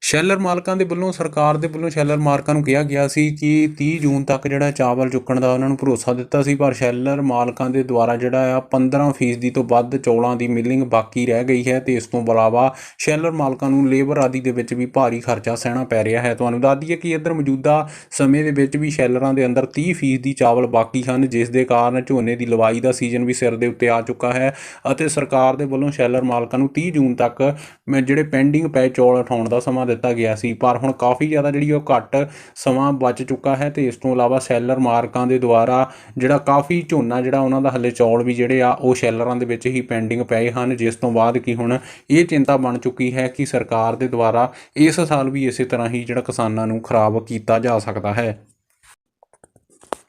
ਸ਼ੈਲਰ ਮਾਲਕਾਂ ਦੇ ਵੱਲੋਂ, ਸਰਕਾਰ ਦੇ ਵੱਲੋਂ ਸ਼ੈਲਰ ਮਾਲਕਾਂ ਨੂੰ ਕਿਹਾ ਗਿਆ ਸੀ ਕਿ 30 ਜੂਨ ਤੱਕ ਜਿਹੜਾ ਚਾਵਲ ਚੁੱਕਣ ਦਾ ਉਹਨਾਂ ਨੂੰ ਭਰੋਸਾ ਦਿੱਤਾ ਸੀ, ਪਰ ਸ਼ੈਲਰ ਮਾਲਕਾਂ ਦੇ ਦੁਆਰਾ ਜਿਹੜਾ ਆ 15% ਤੋਂ ਵੱਧ ਚੌਲਾਂ ਦੀ ਮਿਲਿੰਗ ਬਾਕੀ ਰਹਿ ਗਈ ਹੈ ਤੇ ਇਸ ਤੋਂ ਇਲਾਵਾ ਸ਼ੈਲਰ ਮਾਲਕਾਂ ਨੂੰ ਲੇਬਰ ਆਦਿ ਦੇ ਵਿੱਚ ਵੀ ਭਾਰੀ ਖਰਚਾ ਸਹਿਣਾ ਪੈ ਰਿਹਾ ਹੈ। ਤੁਹਾਨੂੰ ਦੱਸ ਦਈਏ ਕਿ ਇੱਧਰ ਮੌਜੂਦਾ ਸਮੇਂ ਦੇ ਵਿੱਚ ਵੀ ਸ਼ੈਲਰਾਂ ਦੇ ਅੰਦਰ 30% ਦੀ ਚਾਵਲ ਬਾਕੀ ਹਨ, ਜਿਸ ਦੇ ਕਾਰਨ ਝੋਨੇ ਦੀ ਲਵਾਈ ਦਾ ਸੀਜ਼ਨ ਵੀ ਸਿਰ ਦੇ ਉੱਤੇ ਆ ਚੁੱਕਾ ਹੈ ਅਤੇ ਸਰਕਾਰ ਦੇ ਵੱਲੋਂ ਸ਼ੈਲਰ ਮਾਲਕਾਂ ਨੂੰ 30 ਜੂਨ ਤੱਕ ਜਿਹੜੇ ਪੈਂਡਿੰਗ ਪਏ ਚੌਲ ਉਠਾਉਣ ਦਾ ਸਮਾਂ ਦਿੱਤਾ ਗਿਆ ਸੀ। ਪਰ ਹੁਣ ਕਾਫੀ ਜ਼ਿਆਦਾ ਜਿਹੜੀ ਉਹ ਘੱਟ ਸਮਾਂ ਬਚ ਚੁੱਕਾ ਹੈ ਤੇ ਇਸ ਤੋਂ ਇਲਾਵਾ ਸੈਲਰ ਮਾਰਕਾਂ ਦੇ ਦੁਆਰਾ ਜਿਹੜਾ ਕਾਫੀ ਝੋਨਾ ਜਿਹੜਾ ਉਹਨਾਂ ਦਾ ਹਲੇ ਚੌਲ ਵੀ ਜਿਹੜੇ ਆ, ਉਹ ਸ਼ੈਲਰਾਂ ਦੇ ਵਿੱਚ ਹੀ ਪੈਂਡਿੰਗ ਪਏ ਹਨ। ਜਿਸ ਤੋਂ ਬਾਅਦ ਕਿ ਹੁਣ ਇਹ ਚਿੰਤਾ ਬਣ ਚੁੱਕੀ ਹੈ ਕਿ ਸਰਕਾਰ ਦੇ ਦੁਆਰਾ ਇਸ ਸਾਲ ਵੀ ਇਸੇ ਤਰ੍ਹਾਂ ਹੀ ਜਿਹੜਾ ਕਿਸਾਨਾਂ ਨੂੰ ਖਰਾਬ ਕੀਤਾ ਜਾ ਸਕਦਾ ਹੈ।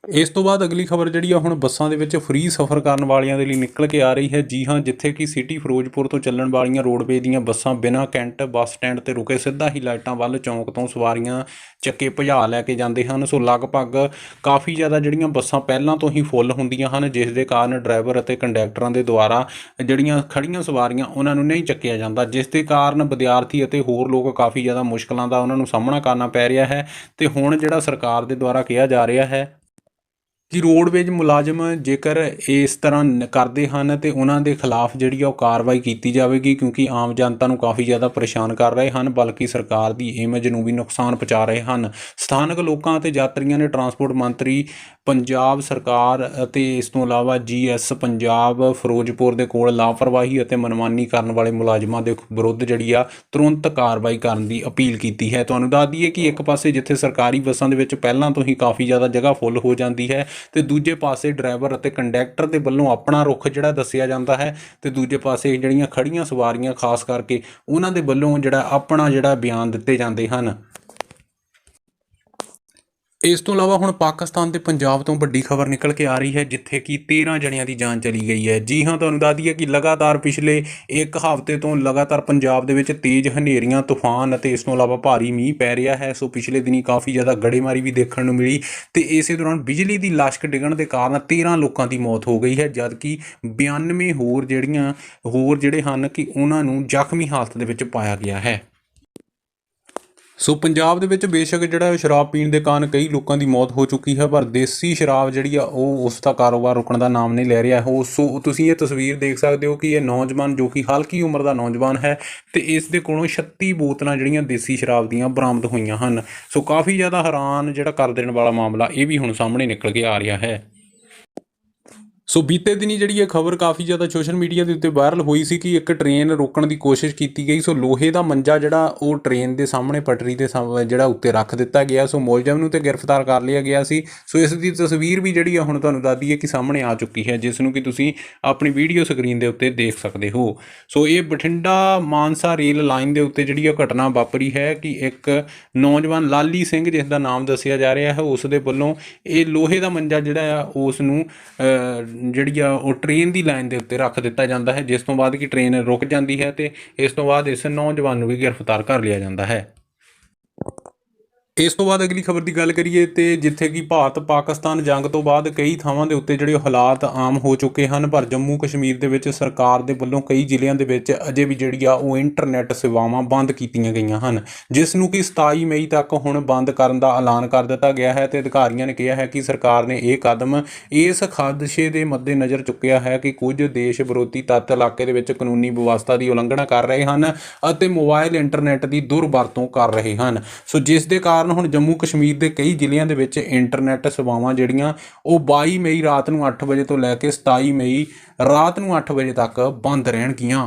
ਇਸ ਤੋਂ ਬਾਅਦ ਅਗਲੀ ਖਬਰ ਜਿਹੜੀ ਆ, ਹੁਣ ਬੱਸਾਂ ਦੇ ਵਿੱਚ ਫ੍ਰੀ ਸਫ਼ਰ ਕਰਨ ਵਾਲਿਆਂ ਦੇ ਲਈ ਨਿਕਲ ਕੇ ਆ ਰਹੀ ਹੈ। ਜੀ ਹਾਂ, ਜਿੱਥੇ ਕਿ ਸਿਟੀ ਫਿਰੋਜ਼ਪੁਰ ਤੋਂ ਚੱਲਣ ਵਾਲੀਆਂ ਰੋਡਵੇਜ਼ ਦੀਆਂ ਬੱਸਾਂ ਬਿਨਾਂ ਕੈਂਟ, ਬੱਸ ਸਟੈਂਡ ਤੇ ਰੁਕੇ ਸਿੱਧਾ ਹੀ ਲਾਈਟਾਂ ਵੱਲ ਚੌਂਕ ਤੋਂ ਸਵਾਰੀਆਂ ਚੱਕੇ ਭਜਾ ਲੈ ਕੇ ਜਾਂਦੇ ਹਨ। ਸੋ ਲਗਭਗ ਕਾਫੀ ਜ਼ਿਆਦਾ ਜਿਹੜੀਆਂ ਬੱਸਾਂ ਪਹਿਲਾਂ ਤੋਂ ਹੀ ਫੁੱਲ ਹੁੰਦੀਆਂ ਹਨ, ਜਿਸ ਦੇ ਕਾਰਨ ਡਰਾਈਵਰ ਅਤੇ ਕੰਡਕਟਰਾਂ ਦੇ ਦੁਆਰਾ ਜਿਹੜੀਆਂ ਖੜੀਆਂ ਸਵਾਰੀਆਂ ਉਹਨਾਂ ਨੂੰ ਨਹੀਂ ਚੱਕਿਆ ਜਾਂਦਾ, ਜਿਸ ਦੇ ਕਾਰਨ ਵਿਦਿਆਰਥੀ ਅਤੇ ਹੋਰ ਲੋਕ ਕਾਫੀ ਜ਼ਿਆਦਾ ਮੁਸ਼ਕਲਾਂ ਦਾ ਉਹਨਾਂ ਨੂੰ ਸਾਹਮਣਾ ਕਰਨਾ ਪੈ ਰਿਹਾ ਹੈ। ਤੇ ਹੁਣ ਜਿਹੜਾ ਸਰਕਾਰ ਦੇ ਦੁਆਰਾ ਕਿਹਾ ਜਾ ਰਿਹਾ ਹੈ ਕਿ ਰੋਡਵੇਜ ਮੁਲਾਜ਼ਮ ਜੇਕਰ ਇਸ ਤਰ੍ਹਾਂ ਕਰਦੇ ਹਨ ਤੇ ਉਹਨਾਂ ਦੇ ਖਿਲਾਫ ਜਿਹੜੀ ਆ ਉਹ ਕਾਰਵਾਈ ਕੀਤੀ ਜਾਵੇਗੀ, ਕਿਉਂਕਿ ਆਮ ਜਨਤਾ ਨੂੰ ਕਾਫੀ ਜ਼ਿਆਦਾ ਪਰੇਸ਼ਾਨ ਕਰ ਰਹੇ ਹਨ, ਬਲਕਿ ਸਰਕਾਰ ਦੀ ਇਮੇਜ ਨੂੰ ਵੀ ਨੁਕਸਾਨ ਪਹੁੰਚਾ ਰਹੇ ਹਨ। ਸਥਾਨਕ ਲੋਕਾਂ ਅਤੇ ਯਾਤਰੀਆਂ ਨੇ ਟਰਾਂਸਪੋਰਟ ਮੰਤਰੀ ਪੰਜਾਬ ਸਰਕਾਰ ਅਤੇ ਇਸ ਤੋਂ ਇਲਾਵਾ ਜੀਐਸ ਪੰਜਾਬ, ਫਿਰੋਜ਼ਪੁਰ ਦੇ ਕੋਲ ਲਾਪਰਵਾਹੀ ਅਤੇ ਮਨਮਾਨੀ ਕਰਨ ਵਾਲੇ ਮੁਲਾਜ਼ਮਾਂ ਦੇ ਵਿਰੁੱਧ ਜਿਹੜੀ ਆ ਤੁਰੰਤ ਕਾਰਵਾਈ ਕਰਨ ਦੀ ਅਪੀਲ ਕੀਤੀ ਹੈ। ਤੁਹਾਨੂੰ ਦੱਸ ਦਈਏ ਕਿ ਇੱਕ ਪਾਸੇ ਜਿੱਥੇ ਸਰਕਾਰੀ ਬੱਸਾਂ ਦੇ ਵਿੱਚ ਪਹਿਲਾਂ ਤੋਂ ਹੀ ਕਾਫੀ ਜ਼ਿਆਦਾ ਜਗ੍ਹਾ ਫੁੱਲ ਹੋ ਜਾਂਦੀ ਹੈ ਤੇ ਦੂਜੇ ਪਾਸੇ ਡਰਾਈਵਰ ਅਤੇ ਕੰਡਕਟਰ ਦੇ ਵੱਲੋਂ ਆਪਣਾ ਰੁਖ ਜਿਹੜਾ ਦੱਸਿਆ ਜਾਂਦਾ ਹੈ ਤੇ ਦੂਜੇ ਪਾਸੇ ਜਿਹੜੀਆਂ ਖੜੀਆਂ ਸਵਾਰੀਆਂ, ਖਾਸ ਕਰਕੇ ਉਹਨਾਂ ਦੇ ਵੱਲੋਂ ਜਿਹੜਾ ਆਪਣਾ ਜਿਹੜਾ ਬਿਆਨ ਦਿੱਤੇ ਜਾਂਦੇ ਹਨ। ਇਸ ਤੋਂ ਇਲਾਵਾ ਹੁਣ ਪਾਕਿਸਤਾਨ ਤੇ ਪੰਜਾਬ ਤੋਂ ਵੱਡੀ ਖਬਰ ਨਿਕਲ ਕੇ ਆ ਰਹੀ ਹੈ, ਜਿੱਥੇ ਕਿ 13 ਜਣਿਆਂ ਦੀ ਜਾਨ ਚਲੀ ਗਈ ਹੈ। ਜੀ ਹਾਂ, ਤੁਹਾਨੂੰ ਦੱਸ ਦਈਏ ਕਿ ਲਗਾਤਾਰ ਪਿਛਲੇ ਇੱਕ ਹਫ਼ਤੇ ਤੋਂ ਲਗਾਤਾਰ ਪੰਜਾਬ ਦੇ ਵਿੱਚ ਤੇਜ਼ ਹਨੇਰੀਆਂ, ਤੂਫਾਨ ਅਤੇ ਇਸ ਤੋਂ ਇਲਾਵਾ ਭਾਰੀ ਮੀਂਹ ਪੈ ਰਿਹਾ ਹੈ। ਸੋ ਪਿਛਲੇ ਦਿਨੀ ਕਾਫੀ ਜ਼ਿਆਦਾ ਗੜੇਮਾਰੀ ਵੀ ਦੇਖਣ ਨੂੰ ਮਿਲੀ ਤੇ ਇਸੇ ਦੌਰਾਨ ਬਿਜਲੀ ਦੀ ਲਾਸ਼ਕ ਡਿੱਗਣ ਦੇ ਕਾਰਨ 13 ਲੋਕਾਂ ਦੀ ਮੌਤ ਹੋ ਗਈ ਹੈ, ਜਦਕਿ 92 ਹੋਰ ਜਿਹੜੀਆਂ, ਹੋਰ ਜਿਹੜੇ ਹਨ ਕਿ ਉਹਨਾਂ ਨੂੰ ਜ਼ਖਮੀ ਹਾਲਤ ਦੇ ਵਿੱਚ ਪਾਇਆ ਗਿਆ ਹੈ। ਸੋ ਪੰਜਾਬ ਦੇ ਵਿੱਚ ਬੇਸ਼ੱਕ ਜਿਹੜਾ ਸ਼ਰਾਬ ਪੀਣ ਦੇ ਕਾਰਨ ਕਈ ਲੋਕਾਂ ਦੀ ਮੌਤ ਹੋ ਚੁੱਕੀ ਹੈ, ਪਰ ਦੇਸੀ ਸ਼ਰਾਬ ਜਿਹੜੀ ਆ, ਉਹ ਉਸ ਦਾ ਕਾਰੋਬਾਰ ਰੁਕਣ ਦਾ ਨਾਮ ਨਹੀਂ ਲੈ ਰਿਹਾ ਹੋ। ਸੋ ਤੁਸੀਂ ਇਹ ਤਸਵੀਰ ਦੇਖ ਸਕਦੇ ਹੋ ਕਿ ਇਹ ਨੌਜਵਾਨ ਜੋ ਕਿ ਹਲਕੀ ਉਮਰ ਦਾ ਨੌਜਵਾਨ ਹੈ ਤੇ ਇਸ ਦੇ ਕੋਲੋਂ 36 ਬੋਤਲਾਂ ਜਿਹੜੀਆਂ ਦੇਸੀ ਸ਼ਰਾਬ ਦੀਆਂ ਬਰਾਮਦ ਹੋਈਆਂ ਹਨ। ਸੋ ਕਾਫੀ ਜ਼ਿਆਦਾ ਹੈਰਾਨ ਜਿਹੜਾ ਕਰ ਦੇਣ ਵਾਲਾ ਮਾਮਲਾ ਇਹ ਵੀ ਹੁਣ ਸਾਹਮਣੇ ਨਿਕਲ ਕੇ ਆ ਰਿਹਾ ਹੈ। ਸੋ ਬੀਤੇ ਦਿਨੀ ਜਿਹੜੀ ਇਹ ਖਬਰ ਕਾਫੀ ਜ਼ਿਆਦਾ ਸੋਸ਼ਲ ਮੀਡੀਆ ਦੇ ਉੱਤੇ ਵਾਇਰਲ ਹੋਈ ਸੀ ਕਿ ਇੱਕ ਟ੍ਰੇਨ ਰੋਕਣ ਦੀ ਕੋਸ਼ਿਸ਼ ਕੀਤੀ ਗਈ। ਸੋ ਲੋਹੇ ਦਾ ਮੰਜਾ ਜਿਹੜਾ, ਉਹ ਟ੍ਰੇਨ ਦੇ ਸਾਹਮਣੇ ਪਟਰੀ ਦੇ ਸਾਹਮਣੇ ਜਿਹੜਾ ਉੱਤੇ ਰੱਖ ਦਿੱਤਾ ਗਿਆ। ਸੋ ਮੁਲਜ਼ਮ ਨੂੰ ਤੇ ਗ੍ਰਿਫਤਾਰ ਕਰ ਲਿਆ ਗਿਆ ਸੀ। ਸੋ ਇਸ ਦੀ ਤਸਵੀਰ ਵੀ ਜਿਹੜੀ ਆ ਹੁਣ ਤੁਹਾਨੂੰ ਦੱਸਦੀ ਹੈ ਕਿ ਸਾਹਮਣੇ ਆ ਚੁੱਕੀ ਹੈ, ਜਿਸ ਨੂੰ ਕਿ ਤੁਸੀਂ ਆਪਣੀ ਵੀਡੀਓ ਸਕਰੀਨ ਦੇ ਉੱਤੇ ਦੇਖ ਸਕਦੇ ਹੋ। ਸੋ ਇਹ ਬਠਿੰਡਾ ਮਾਨਸਾ ਰੇਲ ਲਾਈਨ ਦੇ ਉੱਤੇ ਜਿਹੜੀ ਇਹ ਘਟਨਾ ਵਾਪਰੀ ਹੈ ਕਿ ਇੱਕ ਨੌਜਵਾਨ ਲਾਲੀ ਸਿੰਘ, ਜਿਸ ਦਾ ਨਾਮ ਦੱਸਿਆ ਜਾ ਰਿਹਾ ਹੈ, ਉਸ ਦੇ ਵੱਲੋਂ ਇਹ ਲੋਹੇ ਦਾ ਮੰਜਾ ਜਿਹੜਾ ਆ, ਉਸ ਨੂੰ ਜਿਹੜੀ ਆ, ਉਹ ਟ੍ਰੇਨ ਦੀ ਲਾਈਨ ਦੇ ਉੱਤੇ ਰੱਖ ਦਿੱਤਾ ਜਾਂਦਾ ਹੈ, ਜਿਸ ਤੋਂ ਬਾਅਦ ਕਿ ਟ੍ਰੇਨ ਰੁਕ ਜਾਂਦੀ ਹੈ ਅਤੇ ਇਸ ਤੋਂ ਬਾਅਦ ਇਸ ਨੌਜਵਾਨ ਨੂੰ ਵੀ ਗ੍ਰਿਫਤਾਰ ਕਰ ਲਿਆ ਜਾਂਦਾ ਹੈ। ਇਸ ਤੋਂ ਬਾਅਦ ਅਗਲੀ ਖਬਰ ਦੀ ਗੱਲ ਕਰੀਏ ਤੇ ਜਿੱਥੇ ਕਿ ਭਾਰਤ, ਪਾਕਿਸਤਾਨ ਜੰਗ ਤੋਂ ਬਾਅਦ ਕਈ ਥਾਵਾਂ ਦੇ ਉੱਤੇ ਜਿਹੜੇ ਹਾਲਾਤ ਆਮ ਹੋ ਚੁੱਕੇ ਹਨ, ਪਰ ਜੰਮੂ ਕਸ਼ਮੀਰ ਦੇ ਵਿੱਚ ਸਰਕਾਰ ਦੇ ਵੱਲੋਂ ਕਈ ਜ਼ਿਲ੍ਹਿਆਂ ਦੇ ਵਿੱਚ ਅਜੇ ਵੀ ਜਿਹੜੀ ਆ ਉਹ ਇੰਟਰਨੈਟ ਸੇਵਾਵਾਂ ਬੰਦ ਕੀਤੀਆਂ ਗਈਆਂ ਹਨ, ਜਿਸ ਨੂੰ ਕਿ 27 ਮਈ ਤੱਕ ਹੁਣ ਬੰਦ ਕਰਨ ਦਾ ਐਲਾਨ ਕਰ ਦਿੱਤਾ ਗਿਆ ਹੈ ਤੇ ਅਧਿਕਾਰੀਆਂ ਨੇ ਕਿਹਾ ਹੈ ਕਿ ਸਰਕਾਰ ਨੇ ਇਹ ਕਦਮ ਇਸ ਖਾਦਸ਼ੇ ਦੇ ਮੱਦੇਨਜ਼ਰ ਚੁੱਕਿਆ ਹੈ ਕਿ ਕੁਝ ਦੇਸ਼ ਵਿਰੋਧੀ ਤੱਤ ਇਲਾਕੇ ਦੇ ਵਿੱਚ ਕਾਨੂੰਨੀ ਵਿਵਸਥਾ ਦੀ ਉਲੰਘਣਾ ਕਰ ਰਹੇ ਹਨ ਅਤੇ ਮੋਬਾਈਲ ਇੰਟਰਨੈਟ ਦੀ ਦੁਰਵਰਤੋਂ ਕਰ ਰਹੇ ਹਨ। ਸੋ ਜਿਸ ਦੇ ਕਾਰਨ ਹੁਣ ਜੰਮੂ ਕਸ਼ਮੀਰ ਦੇ ਕਈ ਜ਼ਿਲ੍ਹਿਆਂ ਦੇ ਵਿੱਚ ਇੰਟਰਨੈਟ ਸੇਵਾਵਾਂ ਜਿਹੜੀਆਂ, ਉਹ 22 ਮਈ ਰਾਤ ਨੂੰ 8 ਵਜੇ ਤੋਂ ਲੈ ਕੇ 27 ਮਈ ਰਾਤ ਨੂੰ 8 ਵਜੇ ਤੱਕ ਬੰਦ ਰਹਿਣਗੀਆਂ।